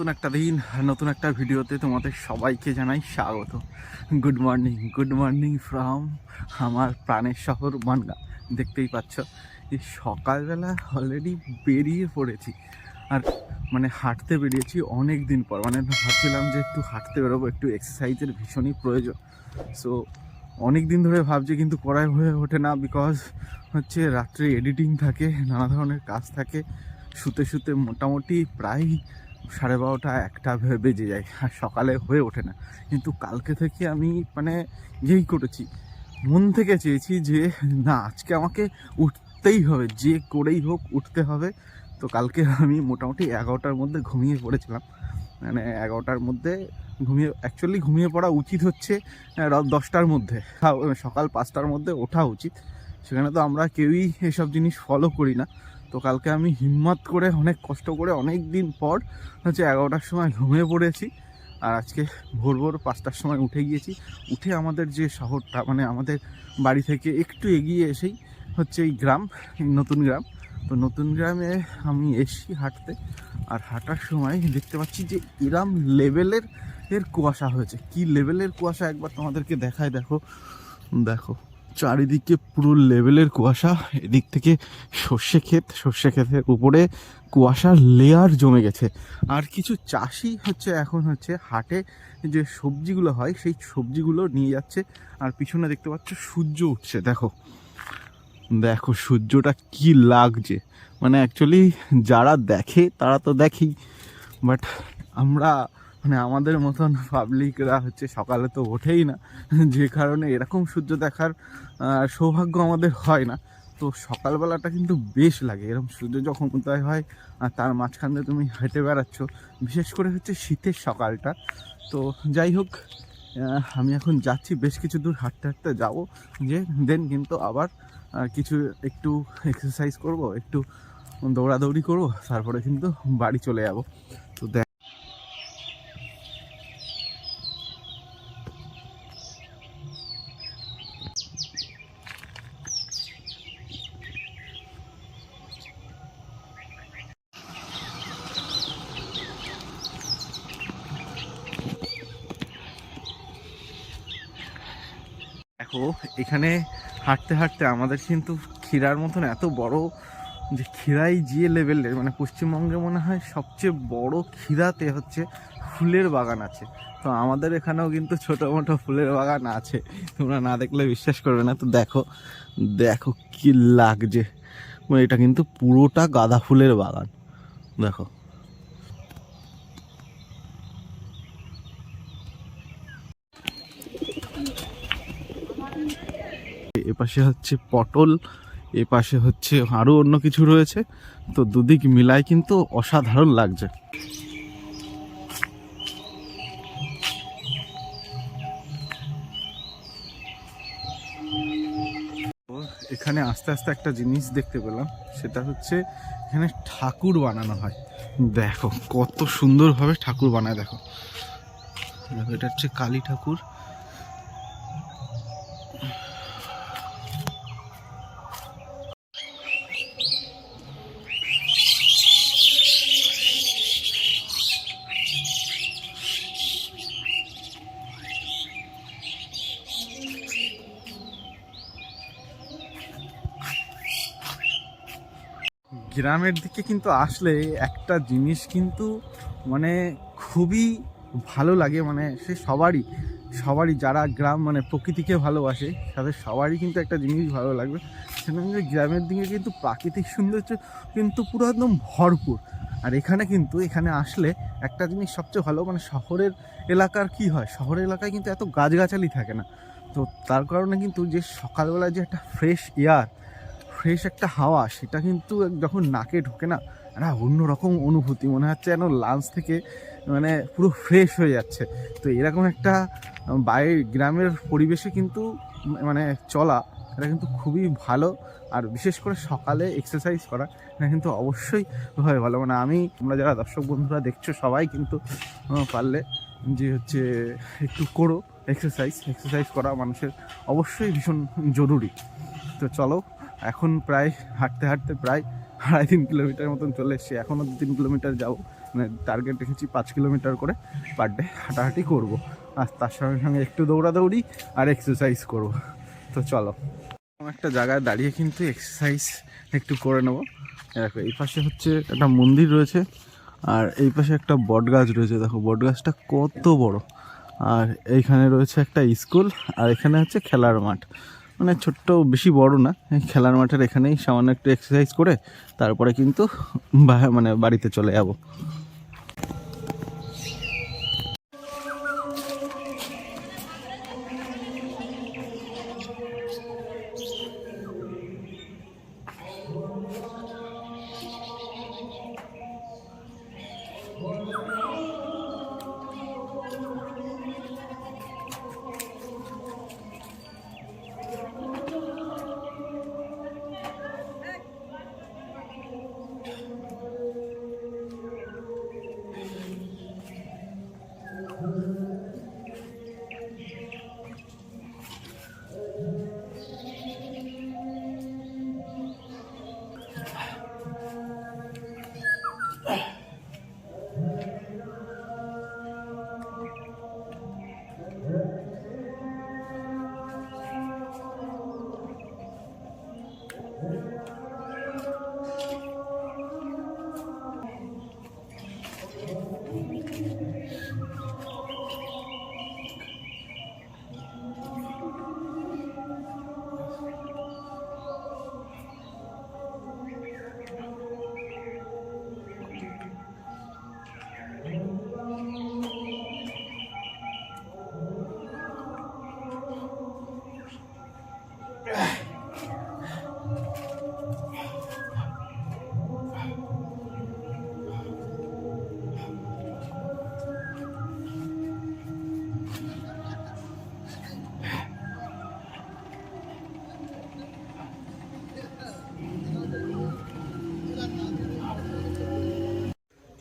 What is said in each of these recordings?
নতুন একটা দিন, নতুন একটা ভিডিওতে তোমাদের সবাইকে জানাই স্বাগত। Good morning good morning from আমার প্রাণের শহর মানগা দেখতেই পাচ্ছ, এই সকালবেলা অলরেডি বেরিয়ে পড়েছি। আর মানে হাঁটতে বেরিয়েছি অনেক দিন পর। মানে ভাবছিলাম যে একটু হাঁটতে বেরোবো, একটু এক্সারসাইজের ভীষণই প্রয়োজন। সো অনেক দিন ধরে ভাবছি কিন্তু করাই হয়ে ওঠে না বিকজ হচ্ছে রাত্রে এডিটিং থাকে, নানা ধরনের কাজ থাকে। শুতে শুতে মোটামুটি প্রায় সাড়ে বারোটা, একটা বেজে যায়। আর সকালে হয়ে ওঠে না। কিন্তু কালকে থেকে আমি মানে ইয়েই করেছি। মন থেকে চেয়েছি যে, না, আজকে আমাকে উঠতেই হবে। যে করেই হোক উঠতে হবে। তো কালকে আমি মোটামুটি এগারোটার মধ্যে ঘুমিয়ে পড়েছিলাম। মানে এগারোটার মধ্যে ঘুমিয়ে অ্যাকচুয়ালি ঘুমিয়ে পড়া উচিত হচ্ছে রাত দশটার মধ্যে। সকাল পাঁচটার মধ্যে ওঠা উচিত। সেখানে তো আমরা কেউই এসব জিনিস ফলো করি না। তো কালকে আমি হিম্মত করে অনেক কষ্ট করে অনেক দিন পর হচ্ছে এগারোটার সময় ঘুমিয়ে পড়েছি। আর আজকে ভোর ভোর পাঁচটার সময় উঠে গিয়েছি। উঠে আমাদের যে শহরটা মানে আমাদের বাড়ি থেকে একটু এগিয়ে এসেই হচ্ছে এই গ্রাম নতুন গ্রাম। তো নতুন গ্রামে আমি এসি হাঁটতে। আর হাঁটার সময় দেখতে পাচ্ছি যে এরম লেভেলের এর কুয়াশা হয়েছে। কি লেভেলের কুয়াশা একবার তোমাদেরকে দেখায় দেখো। দেখো। চারিদিকে পুরো লেভেলের কুয়াশা, এদিক থেকে সর্ষে ক্ষেত, সর্ষে ক্ষেতের উপরে কুয়াশার লেয়ার জমে গেছে। আর কিছু চাষি হচ্ছে, এখন হচ্ছে হাটে যে সবজিগুলো হয়, সেই সবজিগুলো নিয়ে যাচ্ছে। আর পিছনে দেখতে পাচ্ছ সূর্য উঠছে, দেখো। দেখো সূর্যটা কি লাগছে। মানে অ্যাকচুয়ালি যারা দেখে, তারা তো দেখেই। বাট আমরা মানে আমাদের মতন পাবলিকরা হচ্ছে সকালে তো ওঠেই না। যে কারণে এরকম সূর্য দেখার সৌভাগ্য আমাদের হয় না। তো সকালবেলাটা কিন্তু বেশ লাগে। এরকম সূর্য যখন উদয় হয়, আর তার মাঝখান দিয়ে তুমি হেঁটে বেড়াচ্ছ, বিশেষ করে হচ্ছে শীতের সকালটা। তো যাই হোক আমি এখন যাচ্ছি, বেশ কিছু দূর হাঁটতে হাঁটতে যাব। যে দেন কিন্তু আবার কিছু একটু এক্সারসাইজ করব, একটু দৌড়াদৌড়ি করব, তারপরে কিন্তু বাড়ি চলে যাব তো দেখ, এখানে হাঁটতে হাঁটতে আমাদের কিন্তু ক্ষীরার মতন এত বড় যে ক্ষীরাই যে লেভেলের মানে পশ্চিমবঙ্গে মনে হয় সবচেয়ে বড় ক্ষীরাতে হচ্ছে ফুলের বাগান আছে। তো আমাদের এখানেও কিন্তু ছোটো মোটো ফুলের বাগান আছে। তোমরা না দেখলে বিশ্বাস করবে না। তো দেখো দেখো কি লাগছে। মানে এটা কিন্তু পুরোটা গাঁদা ফুলের বাগান। দেখো। এপাশে হচ্ছে পটল এপাশে হচ্ছে আরও অন্য কিছু রয়েছে। তো দুদিক মিলায় কিন্তু অসাধারণ লাগছে। এখানে আস্তে আস্তে একটা জিনিস দেখতে পেলাম, সেটা হচ্ছে এখানে ঠাকুর বানানো হয়। দেখো, কত সুন্দরভাবে ঠাকুর বানায়, দেখো। দেখো, এটা হচ্ছে কালী ঠাকুর। গ্রামের দিকে কিন্তু আসলে একটা জিনিস কিন্তু মানে খুবই ভালো লাগে মানে সে সবারই সবারই যারা গ্রাম মানে প্রকৃতিকে ভালোবাসে, তাদের সবারই কিন্তু একটা জিনিস ভালো লাগবে। সেটা হচ্ছে গ্রামের দিকে কিন্তু প্রাকৃতিক সৌন্দর্য কিন্তু পুরো একদম ভরপুর। আর এখানে কিন্তু, এখানে আসলে একটা জিনিস সবচেয়ে ভালো মানে শহরের এলাকার কি হয়? শহরের এলাকায় কিন্তু এত গাছগাছালি থাকে না। তো তার কারণে কিন্তু যে সকালবেলা যে একটা ফ্রেশ এয়ার ফ্রেশ একটা হাওয়া, সেটা কিন্তু যখন নাকে ঢোকে না, একটা অন্যরকম অনুভূতি, মনে হচ্ছে যেন লাঞ্চ থেকে মানে পুরো ফ্রেশ হয়ে যাচ্ছে। তো এরকম একটা বাইরে গ্রামের পরিবেশে কিন্তু মানে চলা, এটা কিন্তু খুবই ভালো। আর বিশেষ করে সকালে এক্সারসাইজ করা, এটা কিন্তু অবশ্যই হয় ভালো। মানে আমি, তোমরা যারা দর্শক বন্ধুরা দেখছ, সবাই কিন্তু পারলে যে হচ্ছে একটু করো এক্সারসাইজ এক্সারসাইজ করা মানুষের অবশ্যই ভীষণ জরুরি। তো চলো এখন প্রায় হাঁটতে হাঁটতে প্রায় আড়াই তিন কিলোমিটার মতন চলে এসছি। এখনও দু তিন কিলোমিটার যাব। মানে টার্গেট রেখেছি পাঁচ কিলোমিটার করে পার ডে হাঁটাহাঁটি করব। আর তার সঙ্গে সঙ্গে একটু দৌড়াদৌড়ি আর এক্সারসাইজ করব। তো চলো। একটা জায়গায় দাঁড়িয়ে কিন্তু এক্সারসাইজ একটু করে নেব। দেখো, এই পাশে হচ্ছে একটা মন্দির রয়েছে আর এই পাশে একটা বট গাছ রয়েছে। দেখো বট গাছটা কত বড়। আর এইখানে রয়েছে একটা স্কুল আর এখানে হচ্ছে খেলার মাঠ। মানে ছোট্ট বেশি বড় না খেলার মাঠের এখানেই সামান্য একটু এক্সারসাইজ করে তারপরে কিন্তু মানে বাড়িতে চলে যাব।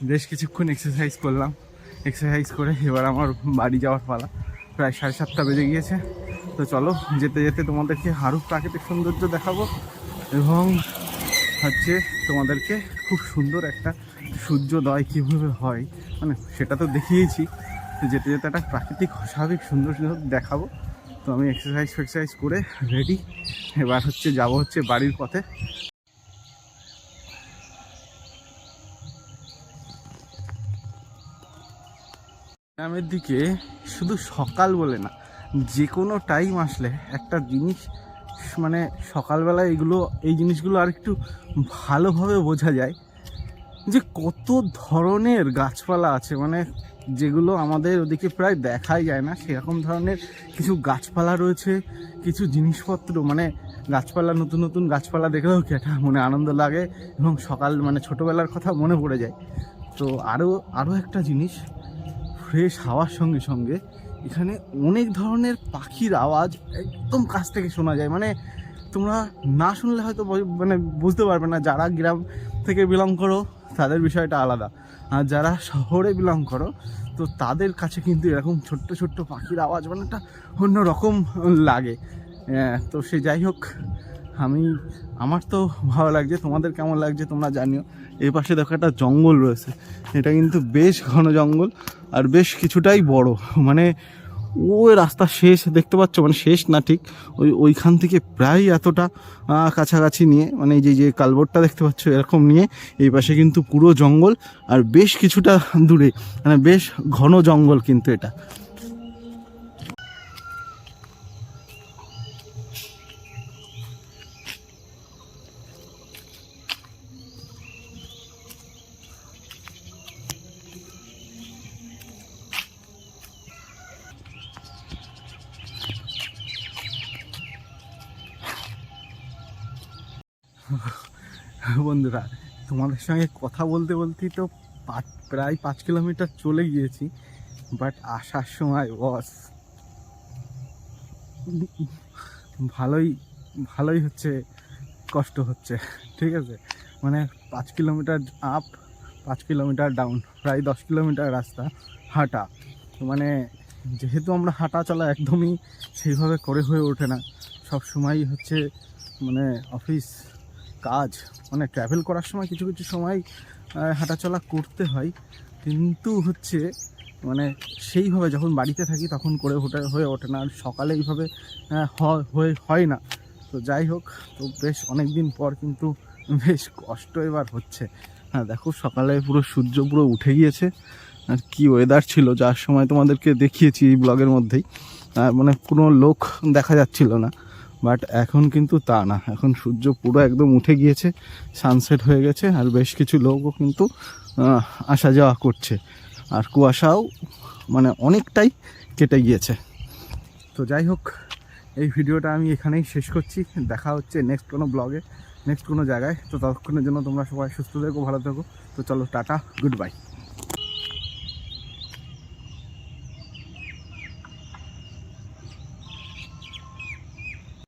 বেশ কিছুক্ষণ এক্সারসাইজ করলাম। এক্সারসাইজ করে এবার আমার বাড়ি যাওয়ার পালা। প্রায় সাড়ে সাতটা বেজে গিয়েছে। তো চলো, যেতে যেতে তোমাদেরকে আরও প্রাকৃতিক সৌন্দর্য দেখাবো এবং হচ্ছে তোমাদেরকে খুব সুন্দর একটা সূর্যোদয় কীভাবে হয় মানে সেটা তো দেখিয়েছি। যেতে যেতে একটা প্রাকৃতিক স্বাভাবিক সুন্দর সুন্দর দেখাবো। তো আমি এক্সারসাইজ ফেক্সারসাইজ করে রেডি এবার হচ্ছে যাব হচ্ছে বাড়ির পথে। গ্রামের দিকে শুধু সকাল বলে না, যে কোনো টাইম আসলে একটা জিনিস মানে সকালবেলা এগুলো, এই জিনিসগুলো আর একটু ভালোভাবে বোঝা যায় যে কত ধরনের গাছপালা আছে। মানে যেগুলো আমাদের ওদিকে প্রায় দেখাই যায় না, সেরকম ধরনের কিছু গাছপালা রয়েছে, কিছু জিনিসপত্র মানে গাছপালা, নতুন নতুন গাছপালা দেখলেও কি একটা মনে আনন্দ লাগে এবং সকাল মানে ছোটোবেলার কথা মনে পড়ে যায়। তো আরও আরও একটা জিনিস ফ্রেশ হাওয়ার সঙ্গে সঙ্গে এখানে অনেক ধরনের পাখির আওয়াজ একদম কাছ থেকে শোনা যায়। মানে তোমরা না শুনলে হয়তো মানে বুঝতে পারবে না, যারা গ্রাম থেকে বিলং করো, তাদের বিষয়টা আলাদা। আর যারা শহরে বিলং করো, তো তাদের কাছে কিন্তু এরকম ছোট্ট ছোট্ট পাখির আওয়াজ মানে একটা অন্য রকম লাগে তো সে যাই হোক আমি, আমার তো ভালো লাগছে, তোমাদের কেমন লাগছে তোমরা জানিও। এই পাশে দেখো একটা জঙ্গল রয়েছে, এটা কিন্তু বেশ ঘন জঙ্গল আর বেশ কিছুটাই বড়। মানে ওই রাস্তা শেষ, দেখতে পাচ্ছ? মানে শেষ না ঠিক, ওই, ওইখান থেকে প্রায় এতটা কাছাকাছি নিয়ে মানে এই যে যে কালবোর্ডটা দেখতে পাচ্ছ, এরকম নিয়ে, এই পাশে কিন্তু পুরো জঙ্গল আর বেশ কিছুটা দূরে মানে বেশ ঘন জঙ্গল কিন্তু এটা। বন্ধুরা, তোমাদের সঙ্গে কথা বলতে বলতেই তো পা- প্রায় পাঁচ কিলোমিটার চলে গিয়েছি বাট আসার সময় বস ভালোই ভালোই হচ্ছে, কষ্ট হচ্ছে, ঠিক আছে? মানে পাঁচ কিলোমিটার আপ পাঁচ কিলোমিটার ডাউন প্রায় দশ কিলোমিটার রাস্তা, হাঁটা। মানে যেহেতু আমরা হাঁটা চলা একদমই সেইভাবে করে হয়ে ওঠে না সব সময়ই হচ্ছে মানে অফিস কাজ মানে ট্রাভেল করার সময় কিছু কিছু সময় হাঁটাচলা করতে হয়। কিন্তু হচ্ছে মানে সেইভাবে যখন বাড়িতে থাকি তখন করে ওঠে, হয়ে ওঠে না। আর সকালে এইভাবে হয়ে, হয় না। তো যাই হোক, তো বেশ অনেক দিন পর কিন্তু বেশ কষ্ট এবার হচ্ছে। হ্যাঁ দেখো সকালে পুরো সূর্য পুরো উঠে গিয়েছে। আর কি ওয়েদার ছিল, যার সময় তোমাদেরকে দেখিয়েছি এই ব্লগের মধ্যেই। মানে কোনো লোক দেখা যাচ্ছিল না। বাট এখন কিন্তু তা না। এখন সূর্য পুরো একদম উঠে গিয়েছে সানসেট হয়ে গেছে, আর বেশ কিছু লোকও কিন্তু আসা যাওয়া করছে। আর কুয়াশাও মানে অনেকটাই কেটে গিয়েছে। তো যাই হোক, এই ভিডিওটা আমি এখানেই শেষ করছি। দেখা হচ্ছে নেক্সট কোনো ব্লগে নেক্সট কোনো জায়গায়। তো ততক্ষণের জন্য তোমরা সবাই সুস্থ থেকো, ভালো থেকো। তো চলো, টাটা গুড বাই